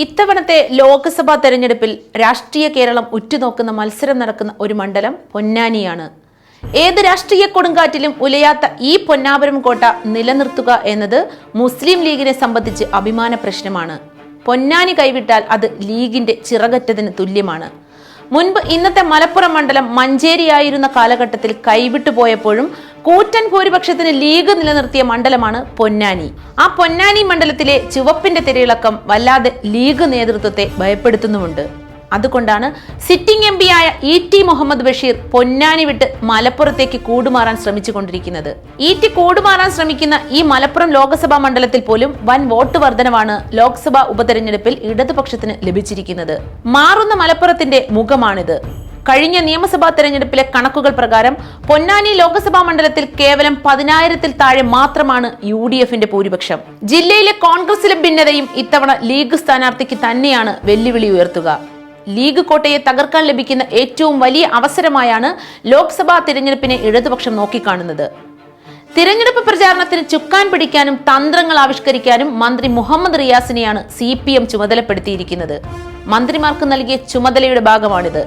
ഇത്തവണത്തെ ലോക്സഭാ തെരഞ്ഞെടുപ്പിൽ രാഷ്ട്രീയ കേരളം ഉറ്റുനോക്കുന്ന മത്സരം നടക്കുന്ന ഒരു മണ്ഡലം പൊന്നാനിയാണ്. ഏത് രാഷ്ട്രീയ കൊടുങ്കാറ്റിലും ഉലയാത്ത ഈ പൊന്നാപുരം കോട്ട നിലനിർത്തുക എന്നത് മുസ്ലിം ലീഗിനെ സംബന്ധിച്ച് അഭിമാന പ്രശ്നമാണ്. പൊന്നാനി കൈവിട്ടാൽ അത് ലീഗിന്റെ ചിറകറ്റതിന് തുല്യമാണ്. മുൻപ് ഇന്നത്തെ മലപ്പുറം മണ്ഡലം മഞ്ചേരിയായിരുന്ന കാലഘട്ടത്തിൽ കൈവിട്ടു പോയപ്പോഴും കൂറ്റൻ ഭൂരിപക്ഷത്തിന് ലീഗ് നിലനിർത്തിയ മണ്ഡലമാണ് പൊന്നാനി. ആ പൊന്നാനി മണ്ഡലത്തിലെ ചുവപ്പിന്റെ തിരയിളക്കം വല്ലാതെ ലീഗ് നേതൃത്വത്തെ ഭയപ്പെടുത്തുന്നുമുണ്ട്. അതുകൊണ്ടാണ് സിറ്റിംഗ് എം ആയ ഇ ടി മുഹമ്മദ് ബഷീർ പൊന്നാനി വിട്ട് മലപ്പുറത്തേക്ക് കൂടുമാറാൻ ശ്രമിച്ചുകൊണ്ടിരിക്കുന്നത്. ഇ ടി കൂടുമാറാൻ ശ്രമിക്കുന്ന ഈ മലപ്പുറം ലോക്സഭാ മണ്ഡലത്തിൽ പോലും വൻ വോട്ട് വർധനവാണ് ലോക്സഭാ ഉപതെരഞ്ഞെടുപ്പിൽ ഇടതുപക്ഷത്തിന് ലഭിച്ചിരിക്കുന്നത്. മാറുന്ന മലപ്പുറത്തിന്റെ മുഖമാണിത്. കഴിഞ്ഞ നിയമസഭാ തെരഞ്ഞെടുപ്പിലെ കണക്കുകൾ പ്രകാരം പൊന്നാനി ലോക്സഭാ മണ്ഡലത്തിൽ കേവലം പതിനായിരത്തിൽ താഴെ മാത്രമാണ് യു ഡി എഫിന്റെ ഭൂരിപക്ഷം. ജില്ലയിലെ കോൺഗ്രസിലെ ഭിന്നതയും ഇത്തവണ ലീഗ് സ്ഥാനാർത്ഥിക്ക് തന്നെയാണ് വെല്ലുവിളി ഉയർത്തുക. ലീഗ് കോട്ടയെ തകർക്കാൻ ലഭിക്കുന്ന ഏറ്റവും വലിയ അവസരമായാണ് ലോക്സഭാ തിരഞ്ഞെടുപ്പിനെ ഇടതുപക്ഷം നോക്കിക്കാണുന്നത്. തിരഞ്ഞെടുപ്പ് പ്രചാരണത്തിന് ചുക്കാൻ പിടിക്കാനും തന്ത്രങ്ങൾ ആവിഷ്കരിക്കാനും മന്ത്രി മുഹമ്മദ് റിയാസിനെയാണ് സി പി എം ചുമതലപ്പെടുത്തിയിരിക്കുന്നത്. മന്ത്രിമാർക്ക് നൽകിയ ചുമതലയുടെ ഭാഗമാണിത്.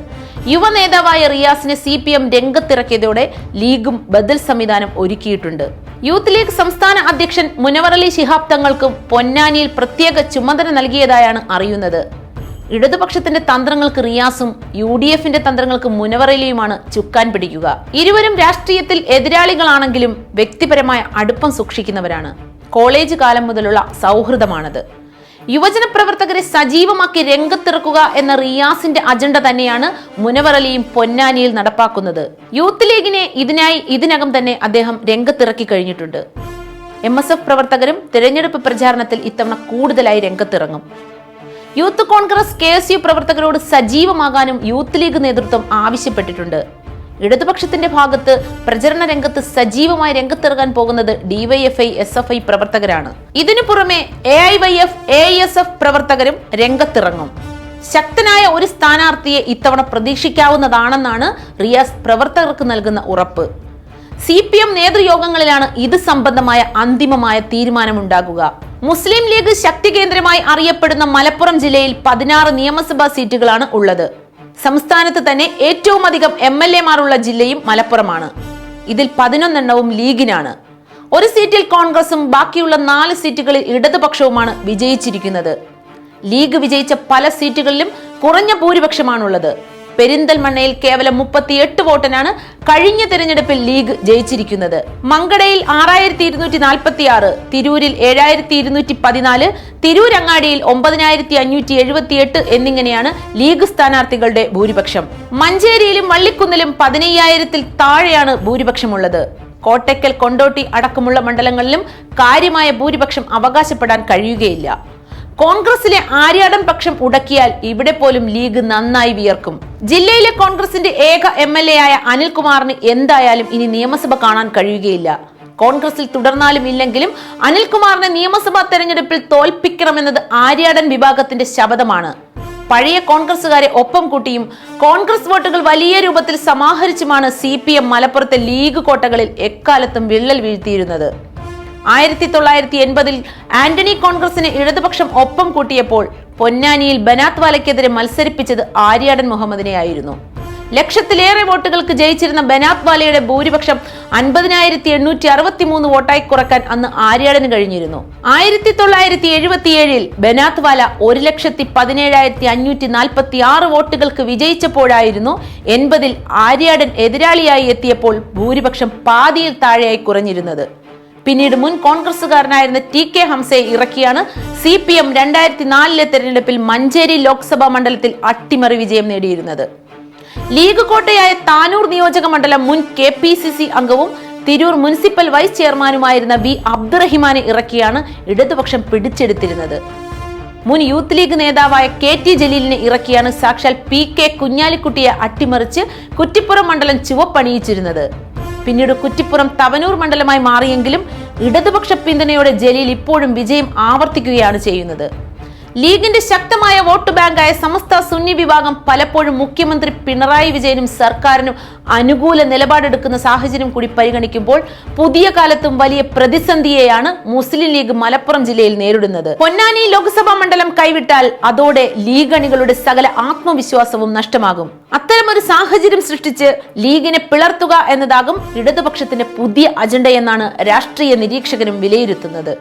യുവ നേതാവായ റിയാസിനെ സി പി എം രംഗത്തിറക്കിയതോടെ ലീഗും ബദൽ സംവിധാനം ഒരുക്കിയിട്ടുണ്ട്. യൂത്ത് ലീഗ് സംസ്ഥാന അധ്യക്ഷൻ മുനവറലി ശിഹാബ് തങ്ങൾക്കും പൊന്നാനിയിൽ പ്രത്യേക ചുമതല നൽകിയതായാണ് അറിയുന്നത്. ഇടതുപക്ഷത്തിന്റെ തന്ത്രങ്ങൾക്ക് റിയാസും യു ഡി എഫിന്റെ തന്ത്രങ്ങൾക്ക് മുനവറയിലെയുമാണ് ചുക്കാൻ പിടിക്കുക. ഇരുവരും രാഷ്ട്രീയത്തിൽ എതിരാളികളാണെങ്കിലും വ്യക്തിപരമായ അടുപ്പം സൂക്ഷിക്കുന്നവരാണ്. കോളേജ് കാലം മുതലുള്ള സൗഹൃദമാണത്. യുവജന പ്രവർത്തകരെ സജീവമാക്കി രംഗത്തിറക്കുക എന്ന റിയാസിന്റെ അജണ്ട തന്നെയാണ് മുനവറലിയും പൊന്നാനിയിൽ നടപ്പാക്കുന്നത്. യൂത്ത് ലീഗിനെ ഇതിനായി ഇതിനകം തന്നെ അദ്ദേഹം രംഗത്തിറക്കി കഴിഞ്ഞിട്ടുണ്ട്. എം എസ് എഫ് പ്രവർത്തകരും തിരഞ്ഞെടുപ്പ് പ്രചാരണത്തിൽ ഇത്തവണ കൂടുതലായി രംഗത്തിറങ്ങും. Youth Congress K S U പ്രവർത്തകരോട് സജീവമാകാനും യൂത്ത് ലീഗ് നേതൃത്വം ആവശ്യപ്പെട്ടിട്ടുണ്ട്. ഇടതുപക്ഷത്തിന്റെ ഭാഗത്ത് പ്രചരണ രംഗത്ത് സജീവമായി രംഗത്തിറങ്ങാൻ പോകുന്നത് ഡിവൈഎഫ്ഐ എസ് എഫ് ഐ പ്രവർത്തകരാണ്. ഇതിനു പുറമെ A I Y F A S F പ്രവർത്തകരും രംഗത്തിറങ്ങും. ശക്തനായ ഒരു സ്ഥാനാർത്ഥിയെ ഇത്തവണ പ്രതീക്ഷിക്കാവുന്നതാണെന്നാണ് റിയാസ് പ്രവർത്തകർക്ക് നൽകുന്ന ഉറപ്പ്. സി പി എം നേതൃയോഗങ്ങളിലാണ് ഇത് സംബന്ധമായ അന്തിമമായ തീരുമാനമുണ്ടാകുക. മുസ്ലിം ലീഗ് ശക്തി കേന്ദ്രമായി അറിയപ്പെടുന്ന മലപ്പുറം ജില്ലയിൽ പതിനാറ് നിയമസഭാ സീറ്റുകളാണ് ഉള്ളത്. സംസ്ഥാനത്ത് തന്നെ ഏറ്റവും അധികം എം എൽ എമാരുള്ള ജില്ലയും മലപ്പുറമാണ്. ഇതിൽ പതിനൊന്നെണ്ണവും ലീഗിനാണ്. ഒരു സീറ്റിൽ കോൺഗ്രസും ബാക്കിയുള്ള നാല് സീറ്റുകളിൽ ഇടതുപക്ഷവുമാണ് വിജയിച്ചിരിക്കുന്നത്. ലീഗ് വിജയിച്ച പല സീറ്റുകളിലും കുറഞ്ഞ ഭൂരിപക്ഷമാണുള്ളത്. പെരിന്തൽമണ്ണയിൽ കേവലം മുപ്പത്തിയെട്ട് വോട്ടിനാണ് കഴിഞ്ഞ തെരഞ്ഞെടുപ്പിൽ ലീഗ് ജയിച്ചിരിക്കുന്നത്. മങ്കടയിൽ ആറായിരത്തി ഇരുന്നൂറ്റി നാൽപ്പത്തി ആറ് തിരൂരിൽ ഏഴായിരത്തി ഇരുന്നൂറ്റി പതിനാല് തിരൂരങ്ങാടിയിൽ ഒമ്പതിനായിരത്തി അഞ്ഞൂറ്റി എഴുപത്തിയെട്ട് എന്നിങ്ങനെയാണ് ലീഗ് സ്ഥാനാർത്ഥികളുടെ ഭൂരിപക്ഷം. മഞ്ചേരിയിലും വള്ളിക്കുന്നിലും പതിനയ്യായിരത്തിൽ താഴെയാണ് ഭൂരിപക്ഷമുള്ളത്. കോട്ടയ്ക്കൽ കൊണ്ടോട്ടി അടക്കമുള്ള മണ്ഡലങ്ങളിലും കാര്യമായ ഭൂരിപക്ഷം അവകാശപ്പെടാൻ കഴിയുകയില്ല. കോൺഗ്രസിലെ ആര്യാടൻ പക്ഷം ഉടക്കിയാൽ ഇവിടെ പോലും ലീഗ് നന്നായി വിയർക്കും. ജില്ലയിലെ കോൺഗ്രസിന്റെ ഏക എം എൽ എ ആയ അനിൽകുമാറിന് എന്തായാലും ഇനി നിയമസഭ കാണാൻ കഴിയുകയില്ല. കോൺഗ്രസിൽ തുടർന്നാലും ഇല്ലെങ്കിലും അനിൽകുമാറിനെ നിയമസഭാ തെരഞ്ഞെടുപ്പിൽ തോൽപ്പിക്കണമെന്നത് ആര്യാടൻ വിഭാഗത്തിന്റെ ശപഥമാണ്. പഴയ കോൺഗ്രസുകാരെ ഒപ്പം കൂട്ടിയും കോൺഗ്രസ് വോട്ടുകൾ വലിയ രൂപത്തിൽ സമാഹരിച്ചുമാണ് സി പി എം മലപ്പുറത്തെ ലീഗ് കോട്ടകളിൽ എക്കാലത്തും വിള്ളൽ വീഴ്ത്തിയിരുന്നത്. ആയിരത്തി തൊള്ളായിരത്തി എൺപതിൽ ആന്റണി കോൺഗ്രസിന് ഇടതുപക്ഷം ഒപ്പം കൂട്ടിയപ്പോൾ പൊന്നാനിയിൽ ബനാത് വാലയ്ക്കെതിരെ മത്സരിപ്പിച്ചത് ആര്യാടൻ മുഹമ്മദിനെയായിരുന്നു. ലക്ഷത്തിലേറെ വോട്ടുകൾക്ക് ജയിച്ചിരുന്ന ബനാത് വാലയുടെ ഭൂരിപക്ഷം അൻപതിനായിരത്തി എണ്ണൂറ്റി അറുപത്തി മൂന്ന് വോട്ടായി കുറയ്ക്കാൻ അന്ന് ആര്യാടന് കഴിഞ്ഞിരുന്നു. ആയിരത്തി തൊള്ളായിരത്തി എഴുപത്തിയേഴിൽ ബനാത് വാല ഒരു ലക്ഷത്തി പതിനേഴായിരത്തി അഞ്ഞൂറ്റി നാൽപ്പത്തി ആറ് വോട്ടുകൾക്ക് വിജയിച്ചപ്പോഴായിരുന്നു എൺപതിൽ ആര്യാടൻ എതിരാളിയായി എത്തിയപ്പോൾ ഭൂരിപക്ഷം പാതിയിൽ താഴെയായി കുറഞ്ഞിരുന്നത്. പിന്നീട് മുൻ കോൺഗ്രസുകാരനായിരുന്ന ടി കെ ഹംസയെ ഇറക്കിയാണ് സി പി എം രണ്ടായിരത്തി നാലിലെ തെരഞ്ഞെടുപ്പിൽ മഞ്ചേരി ലോക്സഭാ മണ്ഡലത്തിൽ അട്ടിമറി വിജയം നേടിയിരുന്നത്. ലീഗ് കോട്ടയായ താനൂർ നിയോജക മണ്ഡലം മുൻ കെ പി സി സി അംഗവും തിരൂർ മുനിസിപ്പൽ വൈസ് ചെയർമാനുമായിരുന്ന വി അബ്ദുറഹിമാനെ ഇറക്കിയാണ് ഇടതുപക്ഷം പിടിച്ചെടുത്തിരുന്നത്. മുൻ യൂത്ത് ലീഗ് നേതാവായ കെ ടി ജലീലിനെ ഇറക്കിയാണ് സാക്ഷാൽ പി കെ കുഞ്ഞാലിക്കുട്ടിയെ അട്ടിമറിച്ച് കുറ്റിപ്പുറം മണ്ഡലം ചുവപ്പണിയിച്ചിരുന്നത്. പിന്നീട് കുറ്റിപ്പുറം തവനൂർ മണ്ഡലമായി മാറിയെങ്കിലും ഇടതുപക്ഷ പിന്തുണയോടെ ജലീൽ ഇപ്പോഴും വിജയം ആവർത്തിക്കുകയാണ് ചെയ്യുന്നത്. ലീഗിന്റെ ശക്തമായ വോട്ട് ബാങ്കായ സമസ്ത സുന്നി വിഭാഗം പലപ്പോഴും മുഖ്യമന്ത്രി പിണറായി വിജയനും സർക്കാരിനും അനുകൂല നിലപാടെടുക്കുന്ന സാഹചര്യം കൂടി പരിഗണിക്കുമ്പോൾ പുതിയ കാലത്തും വലിയ പ്രതിസന്ധിയെയാണ് മുസ്ലിം ലീഗ് മലപ്പുറം ജില്ലയിൽ നേരിടുന്നത്. പൊന്നാനി ലോക്സഭാ മണ്ഡലം കൈവിട്ടാൽ അതോടെ ലീഗ് അണികളുടെ സകല ആത്മവിശ്വാസവും നഷ്ടമാകും. അത്തരമൊരു സാഹചര്യം സൃഷ്ടിച്ച് ലീഗിനെ പിളർത്തുക എന്നതാകും ഇടതുപക്ഷത്തിന്റെ പുതിയ അജണ്ടയെന്നാണ് രാഷ്ട്രീയ നിരീക്ഷകരും വിലയിരുത്തുന്നത്.